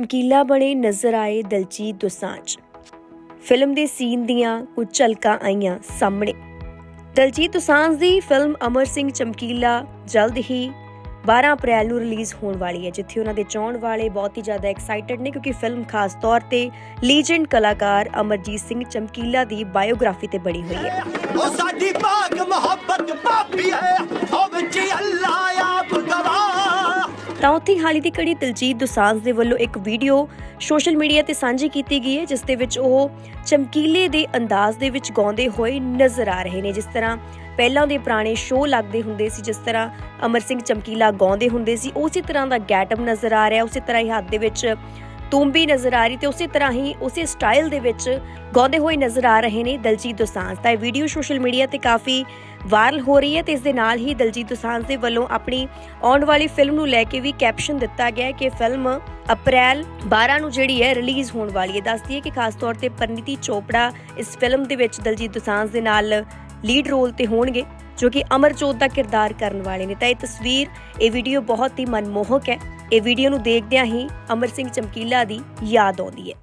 ਚਮਕੀਲਾ ਬਣੇ ਨਜ਼ਰ ਆਏ ਦਲਜੀਤ ਦੋਸਾਂਝ। ਫਿਲਮ ਦੇ ਸੀਨ ਦੀਆਂ ਕੁਝ ਝਲਕਾਂ ਆਈਆਂ ਸਾਹਮਣੇ। ਦਲਜੀਤ ਦੋਸਾਂਝ ਦੀ ਫਿਲਮ ਅਮਰ ਸਿੰਘ ਚਮਕੀਲਾ ਜਲਦ ਹੀ 12 ਅਪ੍ਰੈਲ ਨੂੰ ਰਿਲੀਜ਼ ਹੋਣ ਵਾਲੀ ਹੈ, ਜਿੱਥੇ ਉਹਨਾਂ ਦੇ ਚਾਹਣ ਵਾਲੇ ਬਹੁਤ ਹੀ ਜ਼ਿਆਦਾ ਐਕਸਾਈਟਡ ਨੇ, ਕਿਉਂਕਿ ਫਿਲਮ ਖਾਸ ਤੌਰ ਤੇ ਲੀਜੈਂਡ ਕਲਾਕਾਰ ਅਮਰਜੀਤ ਸਿੰਘ ਚਮਕੀਲਾ ਦੀ ਬਾਇਓਗ੍ਰਾਫੀ ਤੇ ਬਣੀ ਹੋਈ ਹੈ। ਉਹ ਸਾਡੀ ਪਾਕ ਮੁਹੱਬਤ ਪਾਪੀ ਹੈ। ਤਾਂ ਉੱਥੇ ਹਾਲੀ ਦੀ ਕੜੀ ਦਿਲਜੀਤ ਦੋਸਾਂਝ ਦੇ ਵੱਲੋਂ ਇੱਕ ਵੀਡੀਓ ਸੋਸ਼ਲ ਮੀਡੀਆ ਤੇ ਸਾਂਝੀ ਕੀਤੀ ਗਈ ਹੈ, ਜਿਸ ਦੇ ਵਿੱਚ ਉਹ ਚਮਕੀਲੇ ਦੇ ਅੰਦਾਜ਼ ਦੇ ਵਿੱਚ ਗਾਉਂਦੇ ਹੋਏ ਨਜ਼ਰ ਆ ਰਹੇ ਨੇ। ਜਿਸ ਤਰ੍ਹਾਂ ਪਹਿਲਾਂ ਦੇ ਪੁਰਾਣੇ ਸ਼ੋਅ ਲੱਗਦੇ ਹੁੰਦੇ ਸੀ, ਜਿਸ ਤਰ੍ਹਾਂ ਅਮਰ ਸਿੰਘ ਚਮਕੀਲਾ ਗਾਉਂਦੇ ਹੁੰਦੇ ਸੀ, ਉਸੇ ਤਰ੍ਹਾਂ ਦਾ ਗੈਟਅਪ ਨਜ਼ਰ ਆ ਰਿਹਾ ਉਸੇ ਤਰ੍ਹਾਂ ਹੀ ਹੱਥ ਦੇ ਵਿੱਚ ਤੂੰਬੀ ਨਜ਼ਰ ਆ ਰਹੀ ਤੇ ਉਸੇ ਤਰ੍ਹਾਂ ਹੀ ਉਸੇ ਸਟਾਈਲ ਦੇ ਵਿੱਚ ਗਾਉਂਦੇ ਹੋਏ ਨਜ਼ਰ ਆ ਰਹੇ ਨੇ ਦਲਜੀਤ ਦੋਸਾਂਝ ਤਾਂ ਇਹ ਵੀਡੀਓ ਸੋਸ਼ਲ ਮੀਡੀਆ ਤੇ ਕਾਫੀ ਵਾਇਰਲ ਹੋ ਰਹੀ ਹੈ ਤੇ ਇਸ ਦੇ ਨਾਲ ਹੀ ਦਲਜੀਤ ਦੋਸਾਂਝ ਦੇ ਵੱਲੋਂ ਆਪਣੀ ਆਉਣ ਵਾਲੀ ਫਿਲਮ ਨੂੰ ਲੈ ਕੇ ਵੀ ਕੈਪਸ਼ਨ ਦਿੱਤਾ ਗਿਆ ਹੈ ਕਿ ਫਿਲਮ ਅਪ੍ਰੈਲ 12 ਨੂੰ ਜਿਹੜੀ ਹੈ ਰਿਲੀਜ਼ ਹੋਣ ਵਾਲੀ ਹੈ। ਦੱਸਦੀ ਹੈ ਕਿ ਖਾਸ ਤੌਰ ਤੇ ਪਰਨੀਤੀ ਚੋਪੜਾ ਇਸ ਫਿਲਮ ਦੇ ਵਿੱਚ ਦਲਜੀਤ ਦੋਸਾਂਝ ਦੇ ਨਾਲ ਲੀਡ ਰੋਲ ਤੇ ਹੋਣਗੇ, ਜੋ ਕਿ ਅਮਰਜੋਤ ਦਾ ਕਿਰਦਾਰ ਕਰਨ ਵਾਲੇ ਨੇ। ਤਾਂ ਇਹ ਤਸਵੀਰ, ਇਹ ਵੀਡੀਓ ਬਹੁਤ ਹੀ ਮਨਮੋਹਕ ਹੈ। ਇਹ ਵੀਡੀਓ ਨੂੰ ਦੇਖਦਿਆਂ ਹੀ ਅਮਰ ਸਿੰਘ ਚਮਕੀਲਾ ਦੀ ਯਾਦ ਆਉਂਦੀ ਹੈ।